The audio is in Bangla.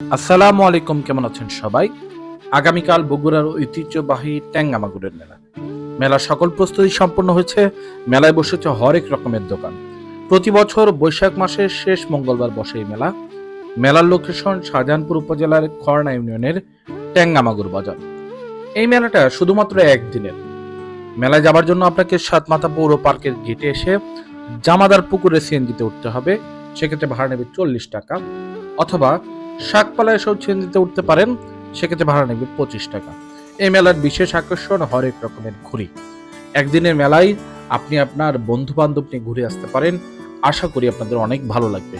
আসসালামু আলাইকুম, কেমন আছেন সবাই? আগামীকাল বগুড়ার ঐতিহ্যবাহী ট্যাঙ্গামাগুরের মেলা। মেলা সকল প্রস্তুতি সম্পন্ন হয়েছে, মেলায় বসেছে হরেক রকমের দোকান। প্রতি বছর বৈশাখ মাসের শেষ মঙ্গলবার বসে এই মেলা। মেলার লোকেশন শাহজাহানপুর উপজেলার খড়না ইউনিয়নের ট্যাঙ্গামাগুর বাজার। এই মেলাটা শুধুমাত্র একদিনের। মেলায় যাবার জন্য আপনাকে সাতমাথা পৌর পার্কের গেটে এসে জামাদার পুকুরে সিএনজিতে উঠতে হবে। সেক্ষেত্রে ভাড়া নেবে চল্লিশ টাকা। অথবা শাকপালা এসেও দিতে উঠতে পারেন, সেক্ষেত্রে ভাড়া নেবে পঁচিশ টাকা। এই মেলার বিশেষ আকর্ষণ হরেক রকমের ঘুড়ি। একদিনের মেলায় আপনি আপনার বন্ধু বান্ধব নিয়ে ঘুরে আসতে পারেন। আশা করি আপনাদের অনেক ভালো লাগবে।